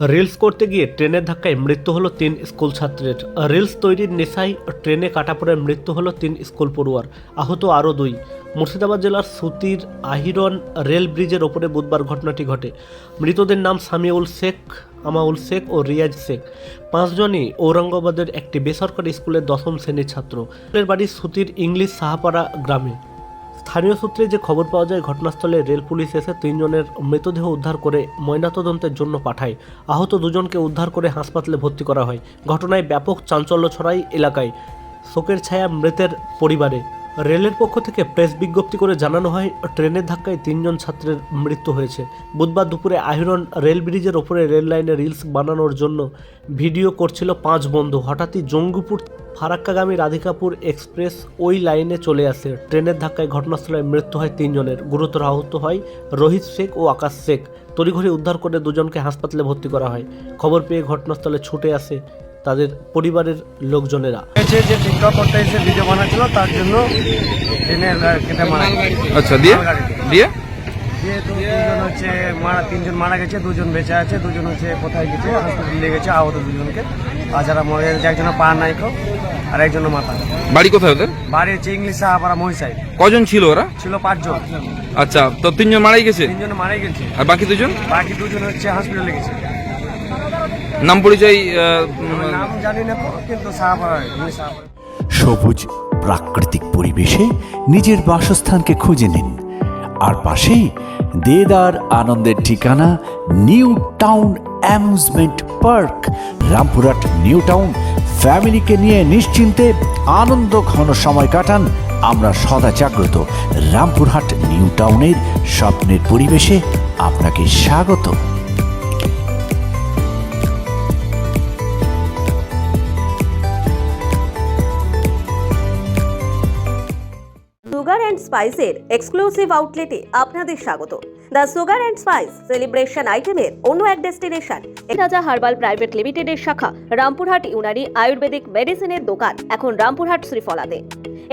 Reels করতে গিয়ে ট্রেনের ধাক্কায় মৃত্যু হলো তিন স্কুল ছাত্রের। রিলস তৈরির নেশায় ট্রেনে কাটা পড়ে মৃত্যু হলো তিন স্কুল পড়ুয়ার, আহত আরও দুই। মুর্শিদাবাদ জেলার সুতির আহিরন রেল ব্রিজের ওপরে বুধবার ঘটনাটি ঘটে। মৃতদের নাম সামিউল শেখ, আমাউল শেখ ও রিয়াজ শেখ। পাঁচজনই ঔরঙ্গাবাদের একটি বেসরকারি স্কুলের দশম শ্রেণির ছাত্র। বাড়ি সুতির ইংলিশ সাহাপাড়া গ্রামে। স্থানীয় সূত্রে যে খবর পাওয়া যায়, ঘটনাস্থলে রেল পুলিশ এসে তিনজনের মৃতদেহ উদ্ধার করে ময়নাতদন্তের জন্য পাঠায়। আহত দুজনকে উদ্ধার করে হাসপাতালে ভর্তি করা হয়। ঘটনায় ব্যাপক চাঞ্চল্য ছড়ায় এলাকায়। শোকের ছায়া মৃতের পরিবারে। রেলের পক্ষ থেকে প্রেস বিজ্ঞপ্তি করে জানানো হয়, ট্রেনের ধাক্কায় তিনজন ছাত্রের মৃত্যু হয়েছে। বুধবার দুপুরে আহিরন রেল ব্রিজের ওপরে রেল লাইনে রিলস বানানোর জন্য ভিডিও করছিল পাঁচ বন্ধু। হঠাৎই জঙ্গিপুর ফারাক্কাগামী রাধিকাপুর এক্সপ্রেস ওই লাইনে চলে আসে। ট্রেনের ধাক্কায় ঘটনাস্থলে মৃত্যু হয় তিনজনের। গুরুতর আহত হয় রোহিত শেখ ও আকাশ শেখ। তড়িঘড়ি উদ্ধার করে দুজনকে হাসপাতালে ভর্তি করা হয়। খবর পেয়ে ঘটনাস্থলে ছুটে আসে তাদের পরিবারের লোকজনেরা। যে টিকটক করতে এসে ভিডিও বানাচ্ছিল তার জন্য ট্রেনে কেটে মারা আচ্ছা দিয়ে? দিয়ে? দিয়ে তো দুজন হচ্ছে মারা তিনজন মারা গেছে দুজন বেঁচে আছে দুজন হচ্ছে কোথায় গেছে হসপিটালে গেছে আহত দুজনকে। আর যারা মরে গেছে একজনের পা নাই খো আর একজনের মাথা। বাড়ি কোথায় ওদের? বাড়ি হচ্ছে ইংলিশ সাহাপাড়া মহিষাই কজন ছিল ওরা? ছিল পাঁচজন। আচ্ছা তো তিনজন মারাই গেছে? তিনজন মারা গেছে। আর বাকি দুজন? বাকি দুজন হচ্ছে হসপিটালে গেছে। নাম পরিচয় নাম জানি না কিন্তু সাহাপাড়া। সবুজ প্রাকৃতিক পরিবেশে নিজের বাসস্থানকে খুঁজে নিন। আর পাশেই দেদার আনন্দের ঠিকানা new town amusement park. Rampurhat new town ফ্যামিলিকে নিয়ে নিশ্চিন্তে আনন্দ ঘন সময় কাটান আমরা সদা জাগ্রত। রামপুরহাট নিউ টাউনের স্বপ্নের পরিবেশে আপনাকে স্বাগত। সুগার অ্যান্ড স্পাইসের এক্সক্লুসিভ আউটলেটে আপনাদের স্বাগত। The sugar and spice celebration আইটেমের অন্য এক ডেস্টিনেশন রাজা হার্বাল প্রাইভেট লিমিটেডের শাখা, রামপুরহাট ইউনানি আয়ুর্বেদিক মেডিসিনের দোকান, এখন রামপুরহাট শ্রীফলাতে।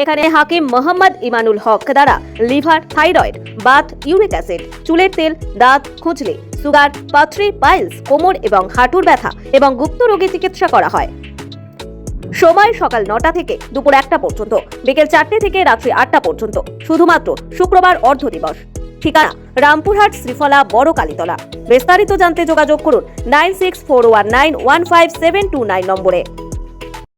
এখানে হাকিম মোহাম্মদ ইমানুল হক দ্বারা লিভার, থাইরয়েড, বাত, ইউরিক অ্যাসিড, চুলের তেল, দাঁত, খুঁজলে, সুগার, পাথরি, পাইলস, কোমর এবং হাঁটুর ব্যথা এবং গুপ্ত রোগী চিকিৎসা করা হয়। সময় সকাল নটা থেকে দুপুর একটা পর্যন্ত, বিকেল চারটে থেকে রাত্রি আটটা পর্যন্ত, শুধুমাত্র শুক্রবার অর্ধ দিবস। ঠিকানা, রামপুরহাট, শ্রীফলা, বড় কালীতলা। বিস্তারিত জানতে যোগাযোগ করুন nine six four one nine one five seven two nine নম্বরে।